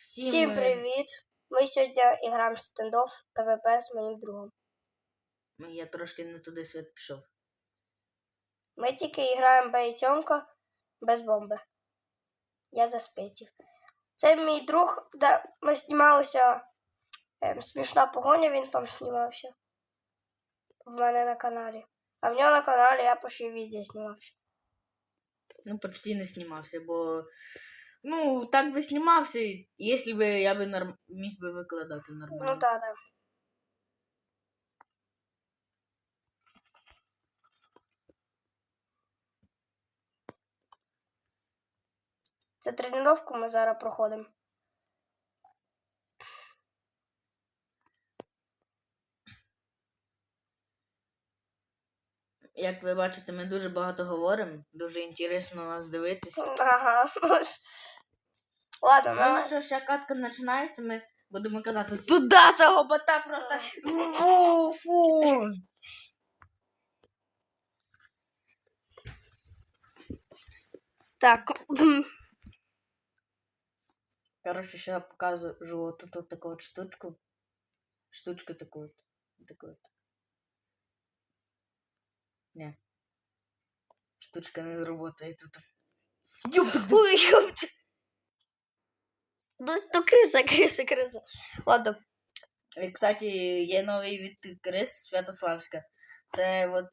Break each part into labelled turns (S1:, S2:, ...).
S1: Всім
S2: е,
S1: привіт! Ми сьогодні граємо в стендофф ПВП з моїм другом.
S2: ну, Я трошки не туди світ пішов.
S1: Ми тільки граємо бойцьонка без бомби. Я заспетів. Це мій друг, де ми знімалися ем, смішна погоня, він там знімався. В мене на каналі. А в нього на каналі я почти везде знімався.
S2: Ну, почти не знімався, бо. Ну, так би знімався, якщо б я би норм... міг би викладати нормально.
S1: Ну так, так. Це тренування ми зараз проходимо.
S2: Як ви бачите, ми дуже багато говоримо, дуже інтересно нас дивитись.
S1: Ага. Ладно,
S2: Ну,
S1: ми...
S2: якщо ще катка починається, ми будемо казати туди цього бота просто. Фу, фу.
S1: Так.
S2: Короче, сейчас показываю вот тут вот такую вот штучку. Штучку такую вот. Вот Такую вот. Не. Штучка не работает тут.
S1: Ой, ёпта. Ну, ну, криса, криса, криса. Ладно.
S2: І, кстати, є новий від крис Святославська. Це от.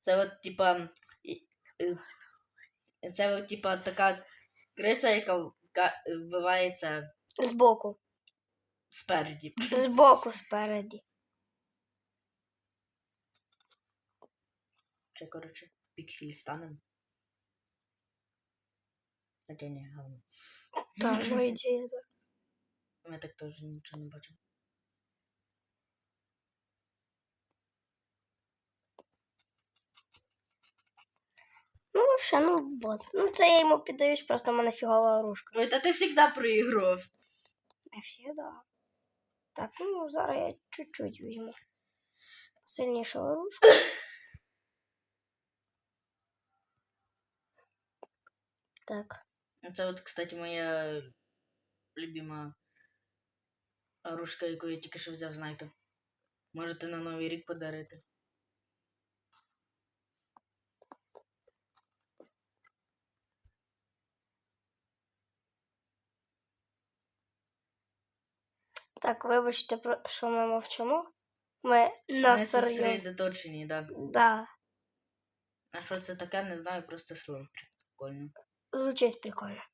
S2: Це от, типа. Це от, типа, така криса, яка вка- вбивається
S1: Збоку.
S2: спереді.
S1: Збоку спереді.
S2: Ще, коротше, пікселі станемо. Хоча ні, говно.
S1: Так, ну ідея, так.
S2: Ми так теж нічого не бачимо.
S1: Ну, вообще, ну вот. Ну, це я йому піддаюсь, просто в мене фігова оружка.
S2: Ой, та ти завжди проігрував.
S1: Вообще, да. Так, ну, зараз я чуть-чуть візьму. Сильнішу оружку. Так.
S2: Це от, кстати, моя любима оружка, яку я тільки що взяв, знаєте. Можете на Новий рік подарити.
S1: Так, вибачте, про- що ми мовчимо. Ми на
S2: сосредоточені, да.
S1: Да.
S2: А що це таке, не знаю, просто слово прикольно.
S1: Звучить прикольно.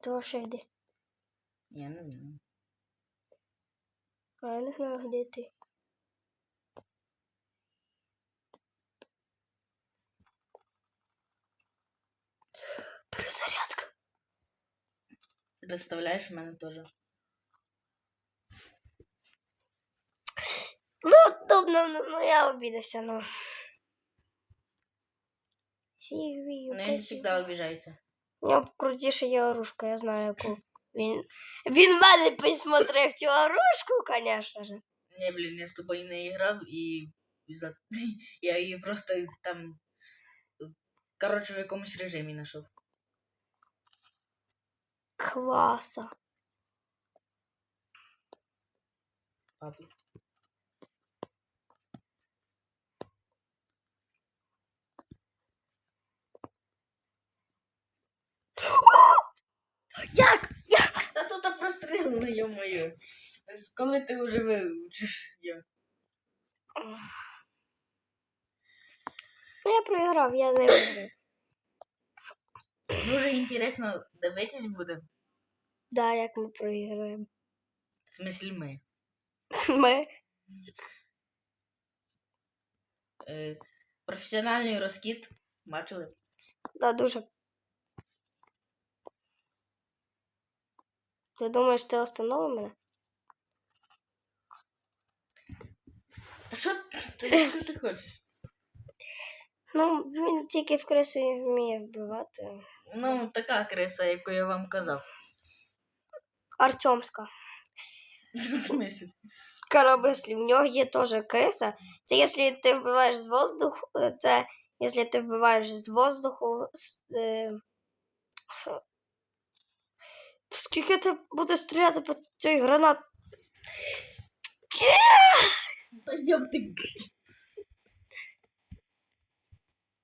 S1: Ти вообще йди.
S2: Я не знаю.
S1: А я не знаю, де ти. Перезарядка.
S2: Представляєш, в мене теж.
S1: Ну, ну, ну, ну, ну я обідався, ну. Сівію,
S2: Ну, він завжди обіжається.
S1: У нього крутіше є оружка, я знаю яку. Він, він мене посмотрев цю оружку, конечно же.
S2: Не, блін, я з тобою не грав і за... я її просто там. Коротше, в якомусь режимі знайшов.
S1: Класа.
S2: Папу.
S1: Як? Як?
S2: Та тут прострілено, йо-моє. Коли ти вже вивчиш я.
S1: Ну, я проіграв, я не виграв.
S2: Дуже інтересно дивитись буде.
S1: Да, як ми проіграємо.
S2: В смислі ми.
S1: Ми.
S2: Е, професіональний розкіт. Бачили?
S1: Да, дуже. Ти думаєш, це остановить мене?
S2: Та що ти, що ти хочеш?
S1: Ну, він тільки в крису і вміє вбивати.
S2: Ну, така криса, яку я вам казав.
S1: Артемська.
S2: Смислі?
S1: В нього є теж криса. Це якщо ти вбиваєш з воздуху, це якщо ти вбиваєш з воздуху. З, е, що? То скільки ти будеш стріляти по цій гранат?
S2: Та йоб ти.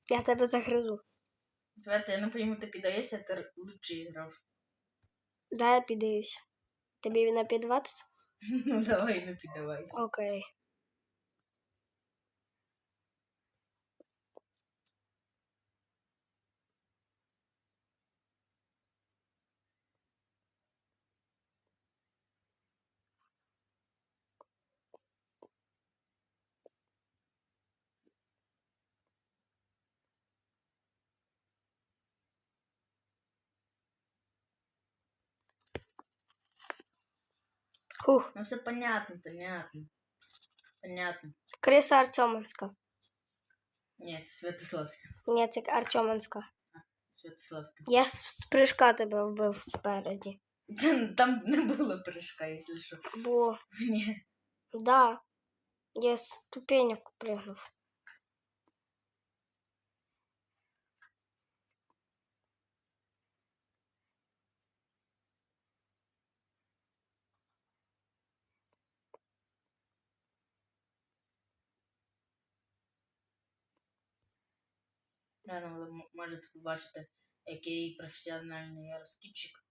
S1: Я тебе загризу.
S2: Свята, я не пойму, ти піддаєшся, ти лучше грав.
S1: Дай я піддаюся. Тобі на 20?
S2: Ну давай, не піддавайся.
S1: Окей. Хух,
S2: Ну все понятно, понятно. Понятно.
S1: криса Артеманська.
S2: Ні, це Святославська.
S1: Ні, це Артеманська.
S2: Святославська.
S1: Я з прыжка тебе вбив спереді.
S2: Там не було прыжка, якщо що.
S1: Бо,
S2: Ні.
S1: да, я з ступенек пригнув.
S2: Реально, ви можете побачити, який професіональний я розкідчик.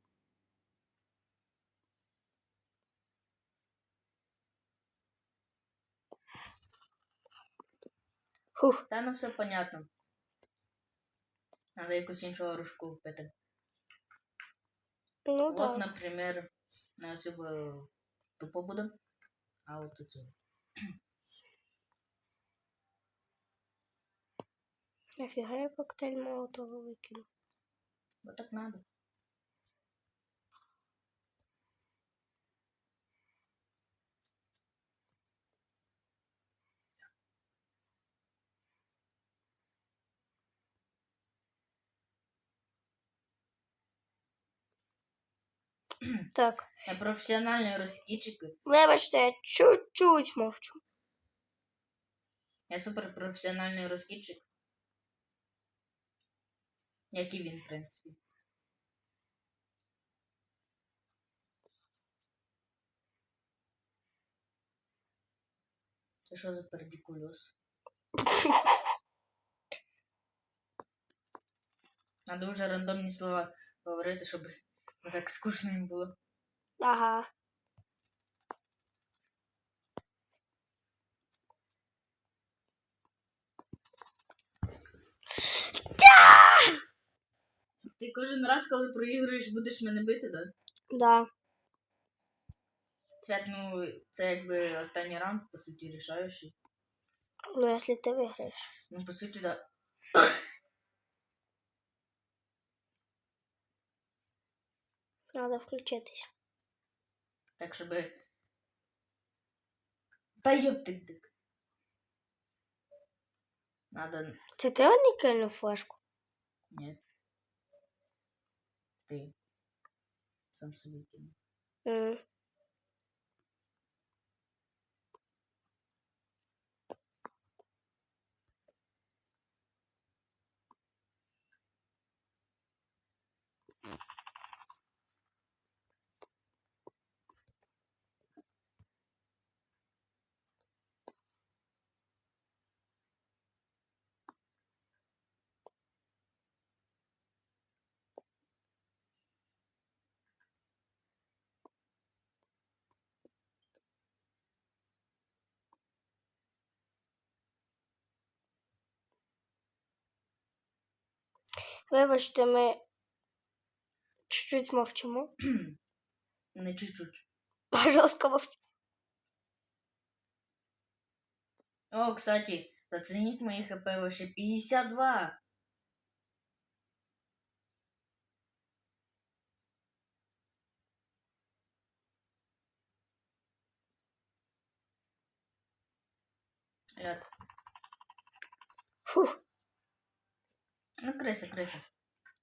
S1: Хух,
S2: Та ну все понятно. Надо якусь іншу оружку купити.
S1: ну
S2: От,
S1: да.
S2: наприклад, на цю тупо буде. А от цю.
S1: Нафіга я коктейль молотого викинув?
S2: Вот так надо.
S1: Так,
S2: Я професіональний розкідчик.
S1: вибачте, я чуть-чуть мовчу.
S2: Я суперпрофесіональний розкідчик. Як і він, в принципі. Це що за пердикульоз? Надо вже рандомні слова говорити, щоб не так скучно їм було.
S1: Ага.
S2: Ти кожен раз, коли проігруєш, будеш мене бити, да?
S1: Да.
S2: Свят, ну, це якби останній раунд, по суті, рішаючий.
S1: Ну, якщо ти виграєш.
S2: Ну, по суті, да.
S1: Треба включитись.
S2: Так, щоб. Та ёптик-дик. Надо.
S1: Це ти мені кинув флешку?
S2: Нет. Ти. Сам собі кинув.
S1: Вибачте, ми чуть-чуть мовчимо.
S2: Не чуть-чуть.
S1: Жорстко мовчимо.
S2: О, кстати, заценіть мої хп вообще 52. Ряд.
S1: Фух.
S2: Ну, криса, криса.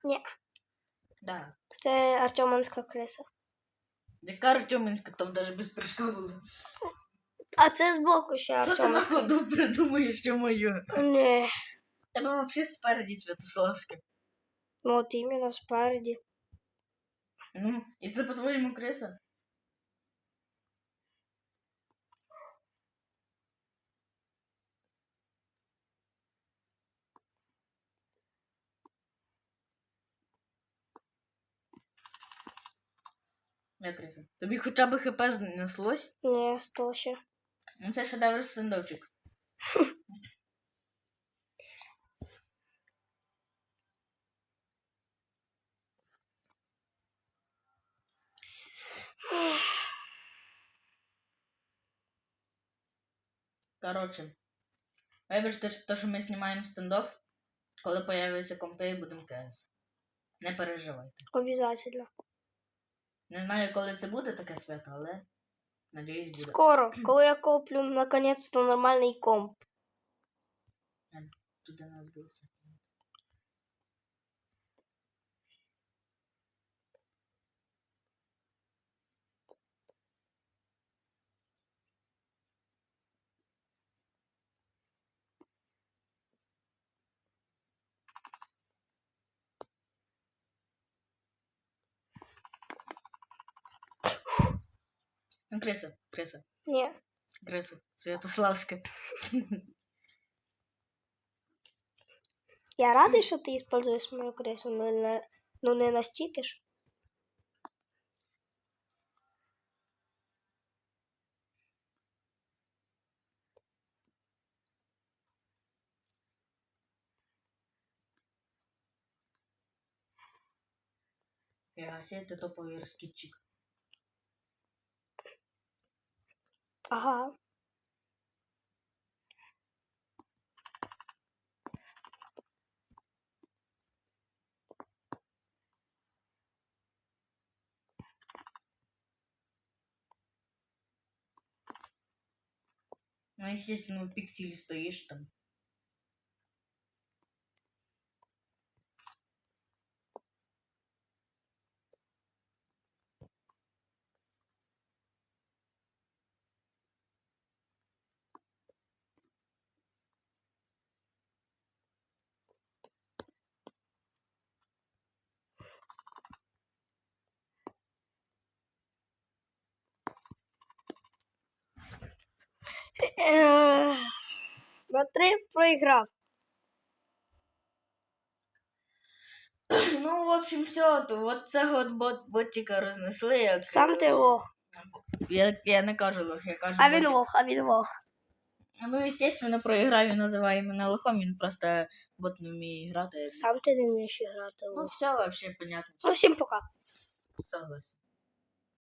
S1: Ні.
S2: Да.
S1: Це Артеманська криса.
S2: Яка Артеминська, там даже без прыжка було.
S1: А це збоку ще
S2: Що ти на
S1: Артеманська.
S2: ходу придумаєш, що моє?
S1: Ні.
S2: Тебе взагалі спереді Святославське.
S1: Ну, от іменно спереді.
S2: Ну, і це по-твоєму криса? Я. Тобі хоча б хп знеслось?
S1: Ні, сто ще.
S2: Ну це шедевр стендовчик. Коротше, вибачте, то, що ми знімаємо стендов, коли появляться компи, будемо КС. Не переживайте.
S1: Обязательно.
S2: Не знаю, коли це буде таке свято, але надіюсь буде.
S1: Скоро, коли я куплю наконец-то нормальний комп.
S2: Туди не відбувся. Ну, Криса, Криса,
S1: Ні.
S2: Криса, Святославська.
S1: Я радий, що ти используєш мою кресу, но не, ну не настільки ж.
S2: Я це топовий розкидчик.
S1: Ага.
S2: Ну, естественно, в пикселе стоишь там.
S1: На три проіграв.
S2: Ну, в общем, все, то вот цього от бот, ботика рознесли. Як...
S1: Сам ти лох.
S2: Я, я не кажу лох, я кажу
S1: А він
S2: ботик.
S1: лох, а він лох.
S2: Ну, естественно, проіграв, він називає мене лохом, він просто бот не вміє грати.
S1: Сам ти не вмієш грати
S2: Ну, все вообще понятно.
S1: Ну, всім пока.
S2: Согласен.